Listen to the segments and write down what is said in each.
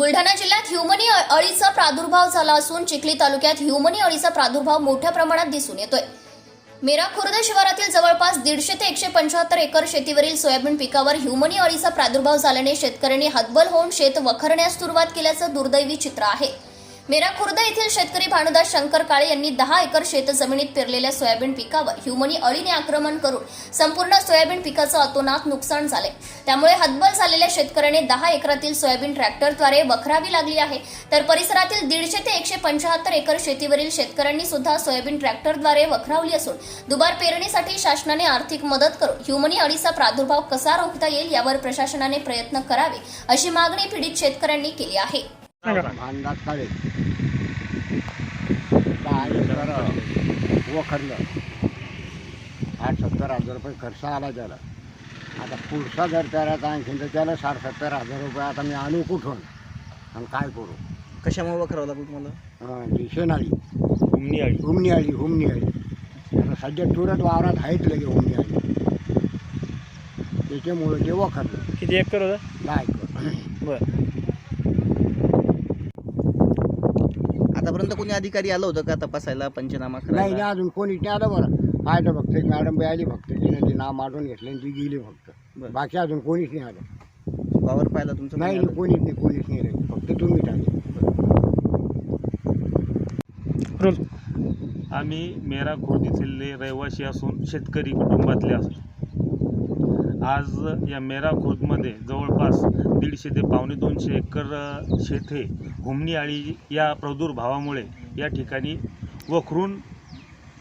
बुलढाणा जिल्ह्यात ह्युमनी अळीचा प्रादुर्भाव झाला असून चिखली तालुक्यात ह्युमनी अळीचा प्रादुर्भाव मोठ्या प्रमाणात दिसून येतोय. मेरा खुर्द शिवारातील जवळपास दीडशे ते एकशे पंच्याहत्तर एकर शेतीवरील सोयाबीन पिकावर ह्युमनी अळीचा प्रादुर्भाव झाल्याने शेतकऱ्यांनी हतबल होऊन शेत वखरण्यास सुरुवात केल्याचं दुर्दैवी चित्र आहे. मेरा खुर्द येथील शेतकरी भानुदास शंकर काळे यांनी दहा एकर शेत जमिनीत पेरलेल्या सोयाबीन पिकावर ह्युमनी अळीने आक्रमण करून संपूर्ण सोयाबीन पिकाचं अतोनात नुकसान झाले. त्यामुळे हतबल झालेल्या शेतकऱ्याने दहा एकरातील सोयाबीन ट्रॅक्टरद्वारे वखरावी लागली आहे. तर परिसरातील दीडशे ते एकशे पंच्याहत्तर एकर शेतीवरील शेतकऱ्यांनी सुद्धा सोयाबीन ट्रॅक्टरद्वारे वखरावली असून दुबार पेरणीसाठी शासनाने आर्थिक मदत करून ह्युमनी अळीचा प्रादुर्भाव कसा रोखता येईल यावर प्रशासनाने प्रयत्न करावे अशी मागणी पीडित शेतकऱ्यांनी केली आहे. वखरलं. आठ सत्तर हजार रुपये खर्च आला त्याला. आता पुढचा जर करायचा आणखीन तर त्याला साठ सत्तर हजार रुपये आता मी आणू कुठून? आणि काय करू? कशामुळे वखरावं लागलं तुम्हाला? ती शेणाळी. हुमणी आळी हुमणी आळी हुमणी आळी आता सध्या तुरत वावरात आहेत लगे हुमणी आळी त्याच्यामुळं ते वखरलं. किती एकर होतं? दहा एकर. बर. आतापर्यंत कोणी अधिकारी आलं होतं का तपासायला पंचनामा नाही नाही करायला अजून कोणीच नाही आलं बरं. पाहिलं फक्त एक मॅडम बाई आली फक्त. तिने ते नाव मारून घेतलं आणि ती गेली फक्त. बरं. बाकी अजून कोणीच नाही आलं. वावर पाहिला तुमचं नाही कोणी नाही, कोणीच नाही कोणीच नाही रे फक्त तुम्हीच आले. रोल. आम्ही मेरा खुर्द येथील रहिवासी असून शेतकरी कुटुंबातले असतो. आज या मेरा खुर्दमध्ये जवळपास दीडशे ते पावणे दोनशे एकर अ, शेत हे हुमणी आळी या प्रादुर्भावामुळे या ठिकाणी वखरून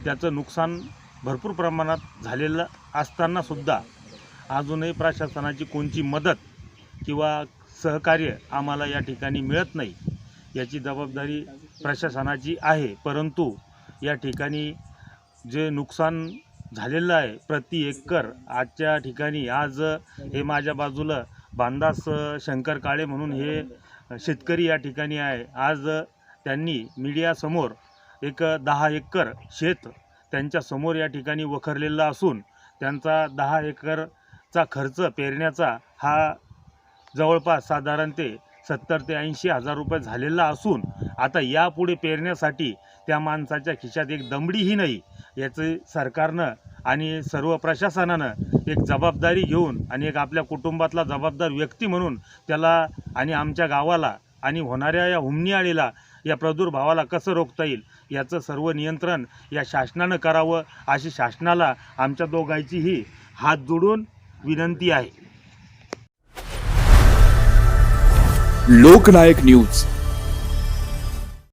त्याचं नुकसान भरपूर प्रमाणात झालेलं असतानासुद्धा अजूनही प्रशासनाची कोणची मदत किंवा सहकार्य आम्हाला या ठिकाणी मिळत नाही याची जबाबदारी प्रशासनाची आहे. परंतु या ठिकाणी जे नुकसान झालेलं आहे. प्रति एकर आजच्या ठिकाणी आज हे माझ्या बाजूला बांदास शंकर काळे म्हणून हे शेतकरी या ठिकाणी आहे. आज त्यांनी मीडियासमोर एक दहा एकर शेत त्यांच्यासमोर या ठिकाणी वखरलेलं असून त्यांचा दहा एकरचा खर्च पेरण्याचा हा जवळपास साधारण ते सत्तर ते ऐंशी हजार रुपये झालेला असून आता यापुढे पेरण्यासाठी त्या माणसाच्या खिशात एक दमडीही नाही. याचं सरकारनं आणि सर्व प्रशासनानं एक जबाबदारी घेऊन आणि एक आपल्या कुटुंबातला जबाबदार व्यक्ती म्हणून त्याला आणि आमच्या गावाला आणि होणाऱ्या या हुमणीआळीला या प्रादुर्भावाला कसं रोखता येईल याचं सर्व नियंत्रण या शासनानं करावं अशी शासनाला आमच्या दोघांचीही हात जोडून विनंती आहे. लोकनायक न्यूज.